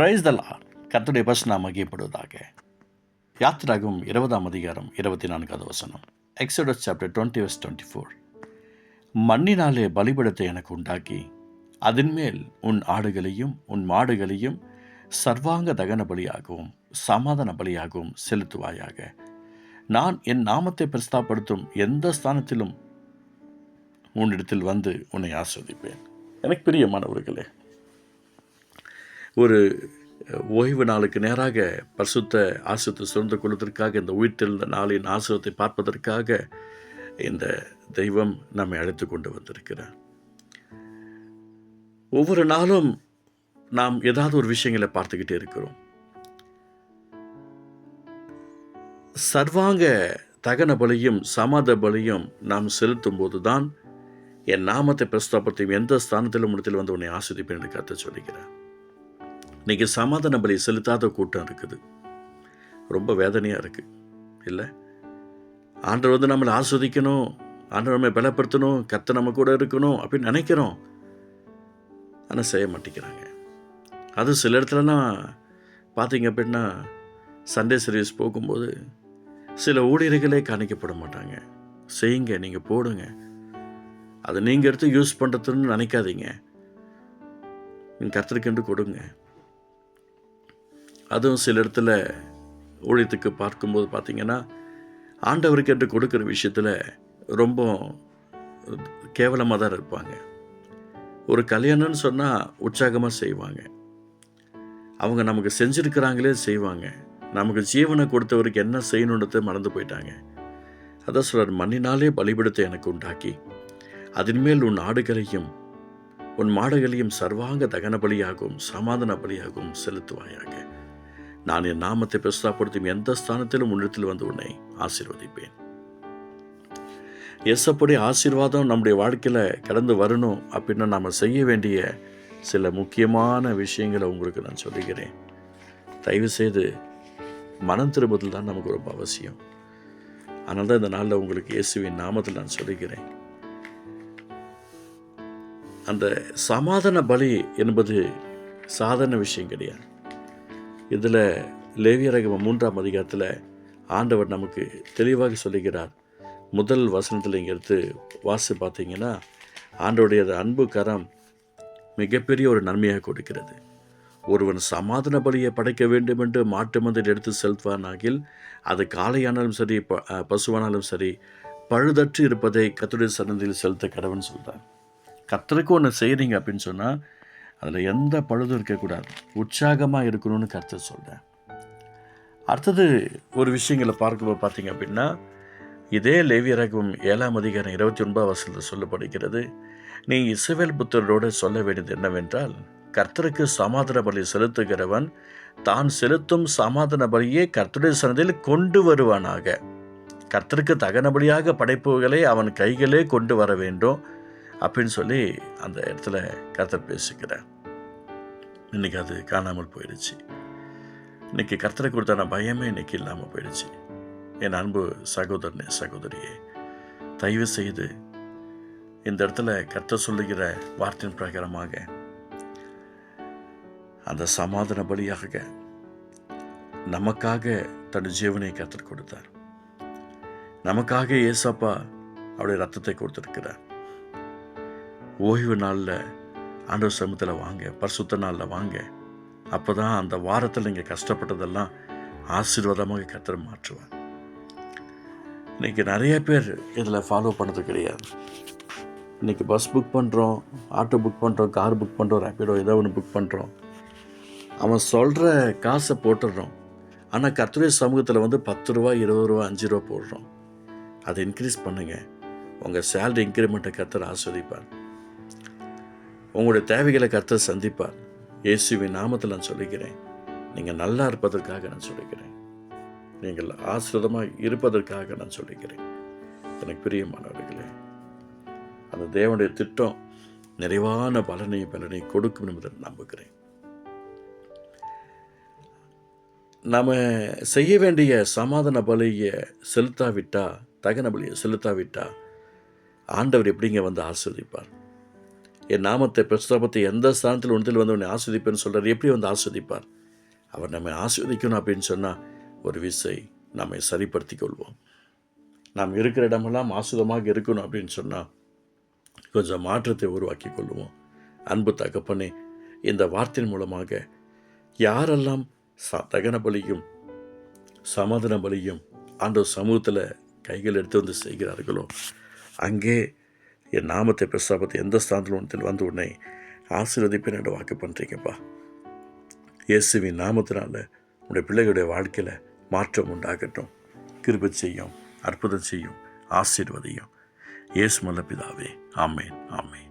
Praise the bus நாம் மகிப்படுவதாக யாத்திராகும் இருபதாம் அதிகாரம் இருபத்தி நான்காவது வசனம். Exodus chapter twenty verse twenty four மண்ணினாலே பலிபடத்தை எனக்கு உண்டாக்கி அதன்மேல் உன் ஆடுகளையும் உன் மாடுகளையும் சர்வாங்க தகன பலியாகவும் சமாதான பலியாகவும் செலுத்துவாயாக. நான் என் நாமத்தை பிரஸ்தாப்படுத்தும் எந்த ஸ்தானத்திலும் உன்னிடத்தில் வந்து உன்னை ஆஸ்வதிப்பேன். எனக்கு பிரியமானவர்களே ஒரு ஓய்வு நாளுக்கு நேராக பரிசுத்த ஆசிரியத்தை சுரந்து கொள்வதற்காக இந்த உயிர்த்தெழுந்த நாளின் ஆசிரியத்தை பார்ப்பதற்காக இந்த தெய்வம் நம்மை அழைத்து கொண்டு வந்திருக்கிறார். ஒவ்வொரு நாளும் நாம் ஏதாவது ஒரு விஷயங்களை பார்த்துக்கிட்டே இருக்கிறோம். சர்வாங்க தகன பலியும் சமாத பலியும் நாம் செலுத்தும் போதுதான் என் நாமத்தை பிரஸ்தாபத்தையும் எந்த ஸ்தானத்திலும் இடத்தில் வந்து உன்னை ஆசிரிப்பேன் என்று கத்த சொல்லிக்கிறேன் இன்னைக்கு சமாதான பலி செலுத்தாத கூட்டம் இருக்குது. ரொம்ப வேதனையாக இருக்குது இல்லை? ஆண்டவர் வந்து நம்மளை ஆஸ்வதிக்கணும். ஆண்டவர் நம்மை பலப்படுத்தணும். கத்த நம்ம கூட இருக்கணும் அப்படின்னு நினைக்கிறோம். ஆனால் செய்ய மாட்டேங்கிறாங்க. அது சில இடத்துலலாம் பார்த்தீங்க அப்படின்னா சண்டே சர்வீஸ் போகும்போது சில ஊழியர்களே காணிக்கப்பட மாட்டாங்க. செய்யுங்க நீங்கள் போடுங்க. அதை நீங்கள் எடுத்து யூஸ் பண்ணுறதுன்னு நினைக்காதீங்க. நீங்கள் கற்றுக்கென்று கொடுங்க. அதுவும் சில இடத்துல ஊழியத்துக்கு பார்க்கும்போது பார்த்தீங்கன்னா ஆண்டவருக்கு என்று கொடுக்குற விஷயத்தில் ரொம்ப கேவலமாக தான் இருப்பாங்க. ஒரு கல்யாணம்னு சொன்னால் உற்சாகமாக செய்வாங்க. அவங்க நமக்கு செஞ்சுருக்கிறாங்களே செய்வாங்க. நமக்கு ஜீவனை கொடுத்தவருக்கு என்ன செய்யணுன்றதை மறந்து போயிட்டாங்க. அதான் சொல்கிறார் மண்ணினாலே பலிபடுத்த எனக்கு உண்டாக்கி அதன்மேல் உன் ஆடுகளையும் உன் மாடுகளையும் சர்வாங்க தகன பலியாகவும் சமாதான பலியாகவும் செலுத்துவாயாக. நான் என் நாமத்தை பிரஸ்தாப்படுத்தும் எந்த ஸ்தானத்திலும் உன்னிடத்தில் வந்து உன்னை ஆசீர்வதிப்பேன். எஸ்அப்படி ஆசீர்வாதம் நம்முடைய வாழ்க்கையில் கடந்து வரணும் அப்படின்னா நாம் செய்ய வேண்டிய சில முக்கியமான விஷயங்களை உங்களுக்கு நான் சொல்லுகிறேன் தயவு செய்து மனம் திரும்புதல் தான் நமக்கு ரொம்ப அவசியம். அதனால தான் இந்த நாளில் உங்களுக்கு இயேசுவின் நாமத்தில் நான் சொல்லுகிறேன் அந்த சமாதான பலி என்பது சாதாரண விஷயம் கிடையாது. இதில் லேவியரகம் மூன்றாம் அதிகாரத்தில் ஆண்டவர் நமக்கு தெளிவாக சொல்லுகிறார். முதல் வசனத்தில் இங்கே எடுத்து வாசி பார்த்தீங்கன்னா ஆண்டோடைய அன்பு கரம் மிகப்பெரிய ஒரு நன்மையாக கொடுக்கிறது. ஒருவன் சமாதான பலியை படைக்க வேண்டும் என்று மாட்டு மந்தில் எடுத்து செலுத்துவானாகில் அது காளையானாலும் சரி ப பசுவானாலும் சரி பழுதற்று இருப்பதை கத்துடைய சன்னதியில் செலுத்த கடவுன்னு சொல்கிறார் கத்தருக்கு ஒன்று செய்கிறீங்க அப்படின்னு சொன்னால் அதில் எந்த பழுதும் இருக்கக்கூடாது. உற்சாகமாக இருக்கணும்னு கருத்து சொல்கிறேன் அடுத்தது ஒரு விஷயங்களை பார்க்கும்போது பார்த்தீங்க அப்படின்னா இதே லேவியராகவும் ஏழாம் அதிகாரம் இருபத்தி ஒன்பதாம் வசதியில் சொல்லப்படுகிறது நீ இசவேல் புத்தரோடு சொல்ல வேண்டியது என்னவென்றால் கர்த்தருக்கு சமாதான பலி செலுத்துகிறவன் தான் செலுத்தும் சமாதான பலியை கர்த்தருடைய சன்னதியில் கொண்டு வருவானாக. கர்த்தருக்கு தகனபடியாக படைப்புகளை அவன் கைகளே கொண்டு வர வேண்டும். அப்படின்னு சொல்லி அந்த இடத்துல கர்த்தர் பேசிக்கிறேன் இன்னைக்கு அது காணாமல் போயிடுச்சு. இன்னைக்கு கர்த்தரை கொடுத்தான பயமே இன்னைக்கு இல்லாமல் போயிடுச்சு. என் அன்பு சகோதரனே சகோதரியே தயவு செய்து இந்த இடத்துல கர்த்தர் சொல்லுகிற வார்த்தையின் பிரகாரமாக அந்த சமாதான பலியாக நமக்காக தன் ஜீவனை கற்றுக் கொடுத்தார். நமக்காக ஏசப்பா அவருடைய ரத்தத்தை கொடுத்துருக்கிறார். ஓய்வு நாளில் ஆண்டவர் சமூகத்தில் வாங்க பரிசுத்த நாளில் வாங்க. அப்போ தான் அந்த வாரத்தில் நீங்கள் கஷ்டப்பட்டதெல்லாம் ஆசீர்வாதமாக கத்திர மாற்றுவார். இன்றைக்கி நிறைய பேர் இதில் ஃபாலோ பண்ணது கிடையாது. இன்றைக்கி பஸ் புக் பண்ணுறோம் ஆட்டோ புக் பண்ணுறோம் கார் புக் பண்ணுறோம் ரேப்பிடோ ஏதோ ஒன்று புக் பண்ணுறோம் அவன் சொல்கிற காசை போட்டுடுறோம். ஆனால் கத்துரை சமூகத்தில் வந்து பத்து ரூபா இருபது ரூபா அஞ்சு ரூபா போடுறோம். அதை இன்க்ரீஸ் பண்ணுங்கள் உங்கள் சேலரி இன்க்ரிமெண்ட்டை கத்தர் ஆஸ்வதிப்பார். உங்களுடைய தேவைகளை கருத்து சந்திப்பார். இயேசுவின் நாமத்தில் நான் சொல்லிக்கிறேன் நீங்கள் நல்லா இருப்பதற்காக நான் சொல்லிக்கிறேன் நீங்கள் ஆசிரதமாக இருப்பதற்காக நான் சொல்லிக்கிறேன் எனக்கு பிரியமானவர்களே அந்த தேவனுடைய திட்டம் நிறைவான பலனையும் பலனையும் கொடுக்கும் என்பதை நம்புகிறேன். நாம் செய்ய வேண்டிய சமாதான பலியை செலுத்தாவிட்டா தகன பலியை செலுத்தாவிட்டா ஆண்டவர் எப்படிங்க வந்து ஆஸ்வதிப்பார் என் நாமத்தை பிரஸ்தாபத்தை எந்த ஸ்தானத்தில் ஒன்றத்தில் வந்து உன்னை ஆஸ்வதிப்பேன்னு சொல்கிறார் எப்படி வந்து ஆஸ்வதிப்பார்? அவர் நம்மை ஆஸ்வதிக்கணும் அப்படின்னு சொன்னால் ஒரு விசை நம்மை சரிப்படுத்திக் கொள்வோம் நாம் இருக்கிற இடமெல்லாம் ஆசுதமாக இருக்கணும் அப்படின்னு சொன்னால் கொஞ்சம் மாற்றத்தை உருவாக்கி கொள்வோம். அன்பு தகப்பனே இந்த வார்த்தையின் மூலமாக யாரெல்லாம் ச தகன பலியும் சமாதான பலியும் ஆண்டவர் சமூகத்தில் கைகள் எடுத்து வந்து செய்கிறார்களோ அங்கே என் நாமத்தை பிரஸ்தாபத்தை எந்த ஸ்தானத்தில் ஒன்றத்தில் வந்து உன்னை ஆசீர்வதிப்பேன் என்று வாக்கு பண்ணுறீங்கப்பா இயேசுவின் நாமத்தினால உடைய பிள்ளைகளுடைய வாழ்க்கையில் மாற்றம் உண்டாகட்டும். கிருபை செய்யும் அற்புதம் செய்யும் ஆசீர்வதியும். இயேசு மல்ல பிதாவே ஆமேன் ஆமேன்.